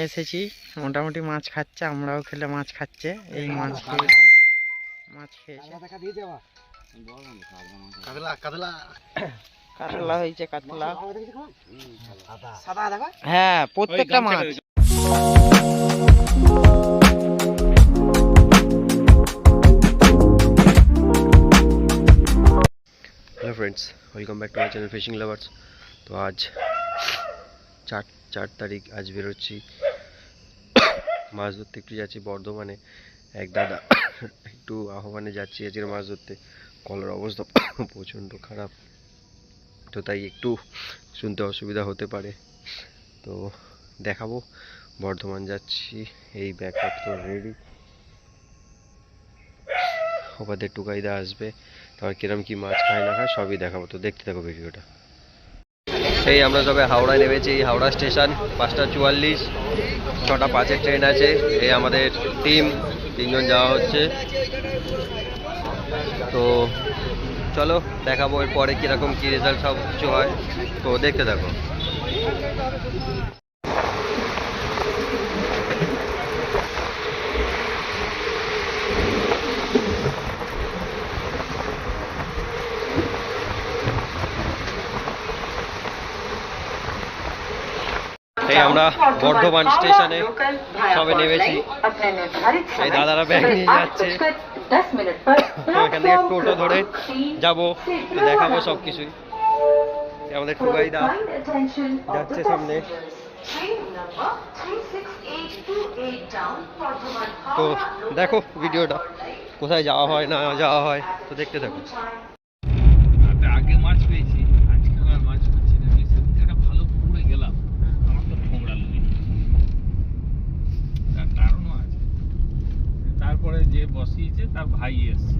এসেছি। মোটামুটি মাছ খাচ্ছে আমরাও খেলে মাছ খাচ্ছে। এই মাছ খেয়ে মাছ খেয়েছে। কাতলা হয়েছে কাতলা হ্যাঁ প্রত্যেকটা মাছ। Hello friends welcome back to my channel fishing lovers তো আজ চার চার তারিখ আজ বেরোচ্ছি। মাছ ধরতে একটু যাচ্ছি বর্ধমানে। এক দাদা একটু আহ্বানে যাচ্ছি আজকে মাছ ধরতে। কলের অবস্থা প্রচণ্ড খারাপ। তো তাই একটু শুনতে অসুবিধা হতে পারে। তো দেখাবো। বর্ধমান যাচ্ছি। এই ব্যাগপত্র রেডি ওপাদের টুকাইদা আসবে। তারপর কিরম কি মাছ খায় না খায় সবই দেখাবো। তো দেখতে থাকো ভিডিওটা সেই আমরা সবাই হাওড়ায় নেমেছি, হাওড়া স্টেশন, পাঁচটা চুয়াল্লিশ, ছটা পাঁচের ট্রেন আছে, এই আমাদের টিম, তিনজন যাওয়া হচ্ছে। তো চলো, দেখাবো এরপরে কীরকম কী রেজাল্ট সব কিছু হয়। তো দেখতে থাকো। এই আমরা বর্ধমান স্টেশনে সবে নেমেছি। এই দাদারা ব্যাগ নিয়ে যাচ্ছে। এখান থেকে টোটো ধরে যাব দেখাবো সব কিছুই আমাদের টুকাইদা যাচ্ছে সামনে। তো দেখো ভিডিওটা। কোথায় যাওয়া হয় না যাওয়া হয় তো দেখতে থাকো রাতে আগে মাছ পেয়েছি আজকে আর মাছ পাচ্ছি না আমি সেদিনকে একটা ভালো পুকুরে গেলাম আমার তো ঠোংরালো তার কারণও আছে তারপরে যে বসিয়েছে তার ভাই এসছে।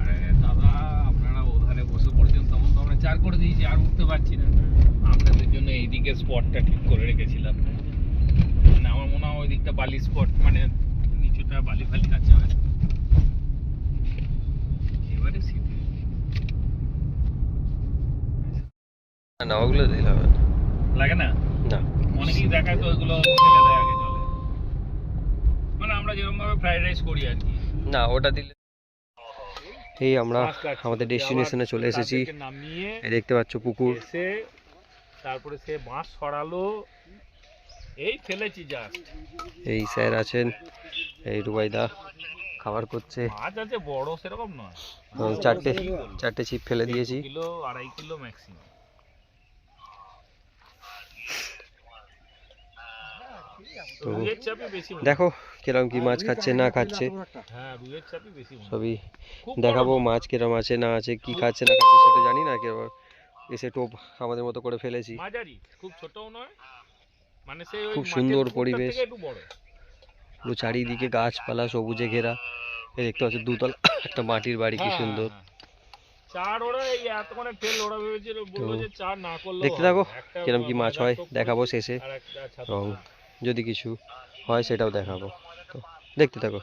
আরে দাদা আপনারা ওধারে বসে পড়েছেন তখন তো আমরা চার করে দিয়েছি আর উঠতে পারছি না। আপনাদের জন্য এইদিকে স্পটটা ঠিক করে রেখেছিলাম। মানে আমার মনে হয় ওই দিকটা বালি স্পট মানে নিচুটা বালি ফালি কাছে হয়। এবারে শীত না ওগুলো দিলে লাগে না? না। অনেকেই দেখায় তো ওইগুলো ফেলে দেয় আগে জলে মানে আমরা যেরকম ভাবে ফ্রাইড রাইস করি আর কি। না ওটা দিলে এই আমরা আমাদের ডেস্টিনেশনে চলে এসেছি। এই দেখতে পাচ্ছ পুকুর। তারপরে সে বাঁশ সরালো। এই ফেলেছি জাস্ট এই স্যার আছেন এই রুবাইদা খাবার করছে। মাছ আছে বড় সেরকম নয়। চারটে চারটে ছিপ ফেলে দিয়েছি। কিলো আড়াই কিলো ম্যাক্সিমাম তো। দেখো কিরম কি মাছ খাচ্ছে না খাচ্ছে। হ্যাঁ। সবই দেখাবো মাছ কিরম আছে না আছে কি খাচ্ছে না খাচ্ছে সেটা জানি না কিরম এসে টোপ আমাদের মতো করে ফেলেছি। খুব ছোটও নয়। মানে সেই খুব সুন্দর পরিবেশ। থেকে একটু বড়। পুরো চারিদিকে গাছপালা সবুজে ঘেরা। এই দেখতে পাচ্ছ দুতলা একটা মাটির বাড়ি কি হ্যাঁ, সুন্দর। হ্যাঁ, দেখতে থাকো কিরম কি মাছ হয় দেখাবো শেষে। আর একটা ছাতা। এবং যদি কিছু হয় সেটাও দেখাবো। তো দেখতে থাকো।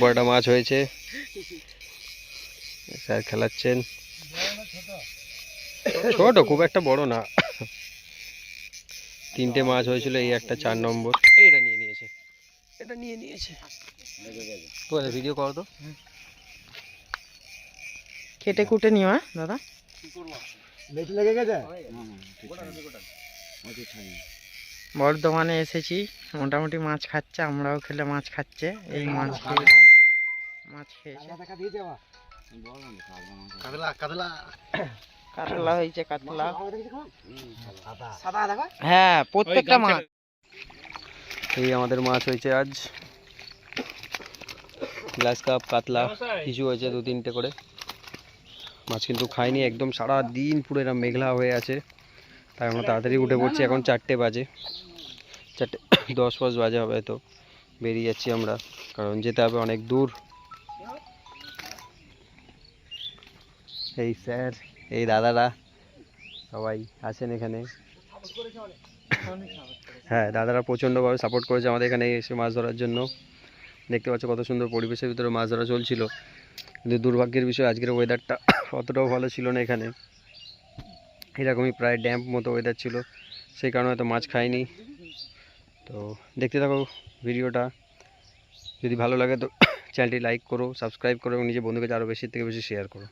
পর একটা মাছ হয়েছে? স্যার খেলাচ্ছেন। ছোট খুব একটা বড় না। তিনটে মাছ হয়েছিল এই একটা চার নম্বর। এই এটা নিয়ে নিয়েছে। এটা নিয়ে নিয়েছে। কোথায় ভিডিও করো তো। কেটে কুটে নিও হ্যাঁ দাদা। লেট লেগে গেছে? বর্ধমানে এসেছি। মোটামুটি মাছ খাচ্ছে আমরাও খেলে মাছ খাচ্ছে। এই মাছ খেয়ে মাছ খেয়েছে। কাতলা কাতলা। কাতলা হয়েছে কাতলা। হ্যাঁ প্রত্যেকটা মাছ। এই আমাদের মাছ হয়েছে আজ। গ্লাস কাপ কাতলা কিছু হয়েছে দু তিনটে করে। মাছ কিন্তু খাইনি, একদম সারা দিন পুরো এরকম মেঘলা হয়ে আছে। তাই আমরা তাড়াতাড়ি উঠে পড়ছি, এখন চারটে বাজে। চারটে, দশ পাঁচ বাজে হবে তো, বেরিয়ে যাচ্ছি আমরা, কারণ যেতে হবে অনেক দূর। এই স্যার, এই দাদারা, সবাই আছেন এখানে। হ্যাঁ দাদারা প্রচণ্ডভাবে সাপোর্ট করেছে আমাদের এখানে এসে মাছ ধরার জন্য। দেখতে পাচ্ছ কত সুন্দর পরিবেশের ভিতরে মাছ ধরা চলছিল। কিন্তু দুর্ভাগ্যের বিষয়, আজকের ওয়েদারটা অতটাও ভালো ছিল না এখানে। এরকমই প্রায় ড্যাম্প মতো ওয়েদার ছিল। সেই কারণে হয়তো মাছ খাইনি। তো দেখতে থাকো ভিডিওটা। যদি ভালো লাগে তো চ্যানেলটি লাইক করো সাবস্ক্রাইব করো এবং নিজের বন্ধুকে আরও বেশি থেকে বেশি শেয়ার করো।